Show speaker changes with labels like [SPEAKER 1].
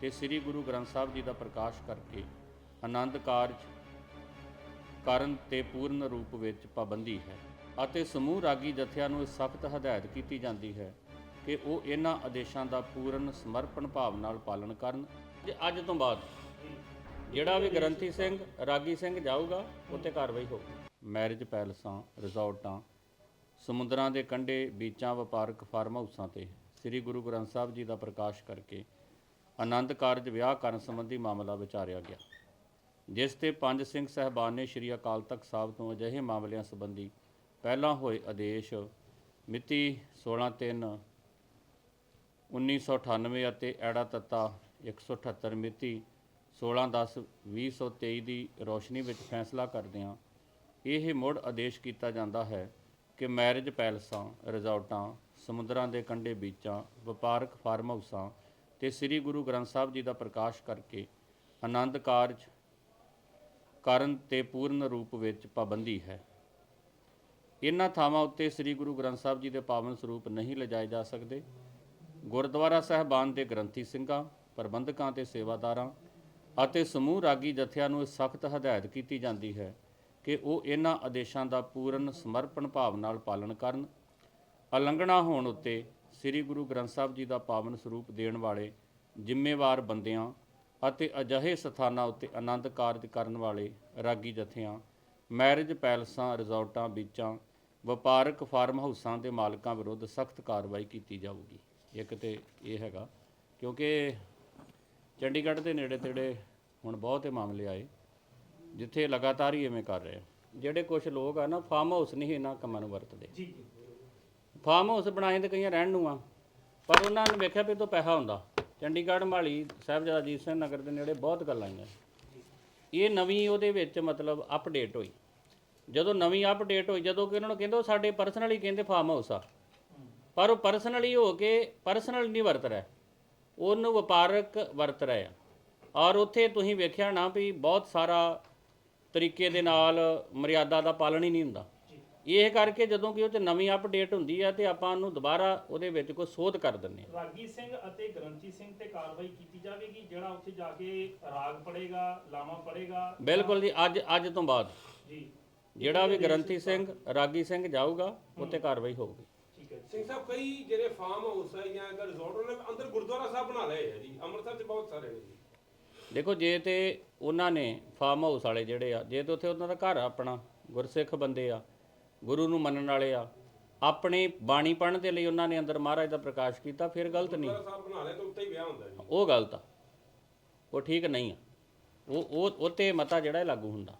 [SPEAKER 1] ਤੇ ਸ੍ਰੀ ਗੁਰੂ ਗ੍ਰੰਥ ਸਾਹਿਬ ਜੀ ਦਾ ਪ੍ਰਕਾਸ਼ ਕਰਕੇ ਆਨੰਦ ਕਾਰਜ ਕਰਨ ਤੇ ਪੂਰਨ ਰੂਪ ਵਿੱਚ ਪਾਬੰਦੀ ਹੈ ਅਤੇ ਸਮੂਹ ਰਾਗੀ ਜਥਿਆਂ ਨੂੰ ਸਖਤ ਹਦਾਇਤ ਕੀਤੀ ਜਾਂਦੀ ਹੈ ਕਿ ਉਹ ਇਹਨਾਂ ਆਦੇਸ਼ਾਂ ਦਾ ਪੂਰਨ ਸਮਰਪਣ ਭਾਵ ਨਾਲ ਪਾਲਣ ਕਰਨ। ਤੇ ਅੱਜ ਤੋਂ ਬਾਅਦ ਜਿਹੜਾ ਵੀ ਗ੍ਰੰਥੀ ਸਿੰਘ, ਰਾਗੀ ਸਿੰਘ ਜਾਊਗਾ ਉੱਤੇ ਕਾਰਵਾਈ ਹੋਊਗੀ। ਮੈਰਿਜ ਪੈਲਸਾਂ, ਰਿਜ਼ੋਰਟਾਂ, ਸਮੁੰਦਰਾਂ ਦੇ ਕੰਢੇ, ਬੀਚਾਂ, ਵਪਾਰਕ ਫਾਰਮ ਹਾਊਸਾਂ ਤੇ ਸ੍ਰੀ ਗੁਰੂ ਗ੍ਰੰਥ ਸਾਹਿਬ ਜੀ ਦਾ ਪ੍ਰਕਾਸ਼ ਕਰਕੇ ਆਨੰਦ ਕਾਰਜ ਵਿਆਹ ਕਰਨ ਸੰਬੰਧੀ ਮਾਮਲਾ ਵਿਚਾਰਿਆ ਗਿਆ, ਜਿਸ ਤੇ ਪੰਜ ਸਿੰਘ ਸਹਿਬਾਨ ਨੇ ਸ੍ਰੀ ਅਕਾਲ ਤਖਤ ਸਾਹਿਬ ਤੋਂ ਅਜਿਹੇ ਮਾਮਲਿਆਂ ਸੰਬੰਧੀ ਪਹਿਲਾਂ ਹੋਏ ਆਦੇਸ਼ ਮਿਤੀ 16/3 1998 ਅਤੇ ਐੜਾ ਤੱਤਾ 178 ਮਿਤੀ 16/10/2023 ਦੀ ਰੋਸ਼ਨੀ ਵਿੱਚ ਫੈਸਲਾ ਕਰਦਿਆਂ ਇਹ ਮੁੜ ਆਦੇਸ਼ ਕੀਤਾ ਜਾਂਦਾ ਹੈ ਕਿ ਮੈਰਿਜ ਪੈਲਸਾਂ, ਰਿਜ਼ੋਰਟਾਂ, ਸਮੁੰਦਰਾਂ ਦੇ ਕੰਢੇ ਬੀਚਾਂ, ਵਪਾਰਕ ਫਾਰਮ ਹਾਊਸਾਂ ਤੇ ਸ੍ਰੀ ਗੁਰੂ ਗ੍ਰੰਥ ਸਾਹਿਬ ਜੀ ਦਾ ਪ੍ਰਕਾਸ਼ ਕਰਕੇ ਆਨੰਦ ਕਾਰਜ ਕਰਨ ਤੇ ਪੂਰਨ ਰੂਪ ਵਿੱਚ ਪਾਬੰਦੀ ਹੈ। ਇਹਨਾਂ ਥਾਵਾਂ ਉੱਤੇ ਸ੍ਰੀ ਗੁਰੂ ਗ੍ਰੰਥ ਸਾਹਿਬ ਜੀ ਦੇ ਪਾਵਨ ਸਰੂਪ ਨਹੀਂ ਲਿਜਾਏ ਜਾ ਸਕਦੇ। ਗੁਰਦੁਆਰਾ ਸਾਹਿਬਾਨ ਦੇ ਗ੍ਰੰਥੀ ਸਿੰਘਾਂ, ਪ੍ਰਬੰਧਕਾਂ ਤੇ ਸੇਵਾਦਾਰਾਂ ਅਤੇ ਸਮੂਹ ਰਾਗੀ ਜਥਿਆਂ ਨੂੰ ਸਖਤ ਹਦਾਇਤ ਕੀਤੀ ਜਾਂਦੀ ਹੈ ਕਿ ਉਹ ਇਹਨਾਂ ਆਦੇਸ਼ਾਂ ਦਾ ਪੂਰਨ ਸਮਰਪਣ ਭਾਵ ਨਾਲ ਪਾਲਣ ਕਰਨ। ਉਲੰਘਣਾ ਹੋਣ ਉੱਤੇ ਸ੍ਰੀ ਗੁਰੂ ਗ੍ਰੰਥ ਸਾਹਿਬ ਜੀ ਦਾ ਪਾਵਨ ਸਰੂਪ ਦੇਣ ਵਾਲੇ ਜ਼ਿੰਮੇਵਾਰ ਬੰਦਿਆਂ ਅਤੇ ਅਜਿਹੇ ਸਥਾਨਾਂ ਉੱਤੇ ਆਨੰਦ ਕਾਰਜ ਕਰਨ ਵਾਲੇ ਰਾਗੀ ਜਥਿਆਂ, ਮੈਰਿਜ ਪੈਲਸਾਂ, ਰਿਜ਼ੋਰਟਾਂ ਬੀਚਾਂ, ਵਪਾਰਕ ਫਾਰਮ ਹਾਊਸਾਂ ਦੇ ਮਾਲਕਾਂ ਵਿਰੁੱਧ ਸਖਤ ਕਾਰਵਾਈ ਕੀਤੀ ਜਾਊਗੀ। ਇੱਕ ਤੇ ਇਹ ਹੈਗਾ, ਕਿਉਂਕਿ ਚੰਡੀਗੜ੍ਹ ਦੇ ਨੇੜੇ ਤੇੜੇ ਹੁਣ ਬਹੁਤੇ ਮਾਮਲੇ ਆਏ, ਜਿੱਥੇ ਲਗਾਤਾਰ ਹੀ ਐਵੇਂ ਕਰ ਰਹੇ ਆ। ਜਿਹੜੇ ਕੁਝ ਲੋਕ ਆ ਨਾ ਫਾਰਮ ਹਾਊਸ ਨਹੀਂ ਇਹਨਾਂ ਕੰਮਾਂ ਨੂੰ ਵਰਤਦੇ।
[SPEAKER 2] ਜੀ।
[SPEAKER 1] ਫਾਰਮ ਹਾਊਸ ਬਣਾਏ ਤੇ ਕਈਆਂ ਰਹਿਣ ਨੂੰ ਆ, ਪਰ ਉਹਨਾਂ ਨੇ ਵੇਖਿਆ ਵੀ ਇਹ ਤੋਂ ਪੈਸਾ ਹੁੰਦਾ। ਚੰਡੀਗੜ੍ਹ ਮਾਲੀ ਸਾਹਿਬਜ਼ਾਦਾ ਅਜੀਤ ਸਿੰਘ ਨਗਰ ਦੇ ਨੇੜੇ ਬਹੁਤ ਗੱਲਾਂ ਆਈਆਂ। ਇਹ ਨਵੀਂ ਉਹਦੇ ਵਿੱਚ ਮਤਲਬ ਅਪਡੇਟ ਹੋਈ। ਜਦੋਂ ਨਵੀਂ ਅਪਡੇਟ ਹੋਈ, ਜਦੋਂ ਕਿ ਉਹਨਾਂ ਨੂੰ ਕਹਿੰਦੇ ਉਹ ਸਾਡੇ ਪਰਸਨਲੀ ਕਹਿੰਦੇ ਫਾਰਮ ਹਾਊਸ ਆ। ਪਰ ਉਹ ਪਰਸਨਲੀ ਹੋ ਕੇ ਪਰਸਨਲ ਨਹੀਂ ਵਰਤ ਰਿਹਾ। ਉਹਨੂੰ ਵਪਾਰਕ ਵਰਤ ਰਹੇ ਆ। ਔਰ ਉੱਥੇ ਤੁਸੀਂ ਵੇਖਿਆ ਨਾ ਵੀ ਬਹੁਤ ਸਾਰਾ ਤਰੀਕੇ ਦੇ ਨਾਲ ਮਰਿਆਦਾ ਦਾ ਪਾਲਣ ਹੀ ਨਹੀਂ ਹੁੰਦਾ। ਇਹ ਕਰਕੇ ਜਦੋਂ ਕਿ ਉਹ ਤੇ ਨਵੀਂ ਅਪਡੇਟ ਹੁੰਦੀ ਆ ਤੇ ਆਪਾਂ ਉਹਨੂੰ ਦੁਬਾਰਾ ਉਹਦੇ ਵਿੱਚ ਕੋਈ ਸੋਧ ਕਰ ਦਿੰਦੇ ਆ।
[SPEAKER 2] ਰਾਗੀ ਸਿੰਘ ਅਤੇ ਗ੍ਰੰਥੀ ਸਿੰਘ ਤੇ ਕਾਰਵਾਈ ਕੀਤੀ ਜਾਵੇਗੀ ਜਿਹੜਾ ਉੱਥੇ ਜਾ ਕੇ ਰਾਗ ਪੜੇਗਾ ਲਾਮਾ ਪੜੇਗਾ
[SPEAKER 1] ਬਿਲਕੁਲ ਜੀ ਅੱਜ ਅੱਜ ਤੋਂ ਬਾਅਦ।
[SPEAKER 2] ਜੀ।
[SPEAKER 1] ਜਿਹੜਾ ਵੀ ਗ੍ਰੰਥੀ ਸਿੰਘ ਰਾਗੀ ਸਿੰਘ ਜਾਊਗਾ ਉੱਤੇ ਕਾਰਵਾਈ ਹੋਊਗੀ।
[SPEAKER 2] ਠੀਕ ਹੈ
[SPEAKER 3] ਸਿੰਘ ਸਾਹਿਬ ਕਈ ਜਿਹੜੇ ਫਾਰਮ ਹਾਊਸ ਹੈ ਜਾਂ ਅਗਰ ਰਿਜ਼ੋਰਟ ਉਹਨਾਂ ਨੇ ਅੰਦਰ ਗੁਰਦੁਆਰਾ ਸਾਹਿਬ ਬਣਾ ਲਏ ਹੈ ਜੀ। ਅੰਮ੍ਰਿਤਸਰ 'ਚ ਬਹੁਤ ਸਾਰੇ ਨੇ ਜੀ।
[SPEAKER 1] ਦੇਖੋ ਜੇ ਤੇ ਉਹਨਾਂ ਨੇ ਫਾਰਮ ਹਾਊਸ ਵਾਲੇ ਜਿਹੜੇ ਆ ਜੇ ਤੇ ਉੱਥੇ ਉਹਨਾਂ ਦਾ ਘਰ ਆ ਆਪਣਾ ਗੁਰਸਿੱਖ ਬੰਦੇ ਆ ਗੁਰੂ ਨੂੰ ਮੰਨਣ ਵਾਲੇ ਆ। ਆਪਣੀ ਬਾਣੀ ਪੜ੍ਹਨ ਦੇ ਲਈ ਉਹਨਾਂ ਨੇ ਅੰਦਰ ਮਹਾਰਾਜ ਦਾ ਪ੍ਰਕਾਸ਼ ਕੀਤਾ ਫਿਰ ਗਲਤ ਨਹੀਂ।
[SPEAKER 3] ਸਾਹਿਬ ਬਣਾ ਲਿਆ ਤਾਂ ਉੱਤੇ ਹੀ ਵਿਆਹ ਹੁੰਦਾ ਜੀ।
[SPEAKER 1] ਉਹ ਗਲਤ ਆ। ਉਹ ਠੀਕ ਨਹੀਂ ਆ। ਉਹ ਉਹ ਉਹ ਤੇ ਮਤਾ ਜਿਹੜਾ ਇਹ ਲਾਗੂ ਹੁੰਦਾ।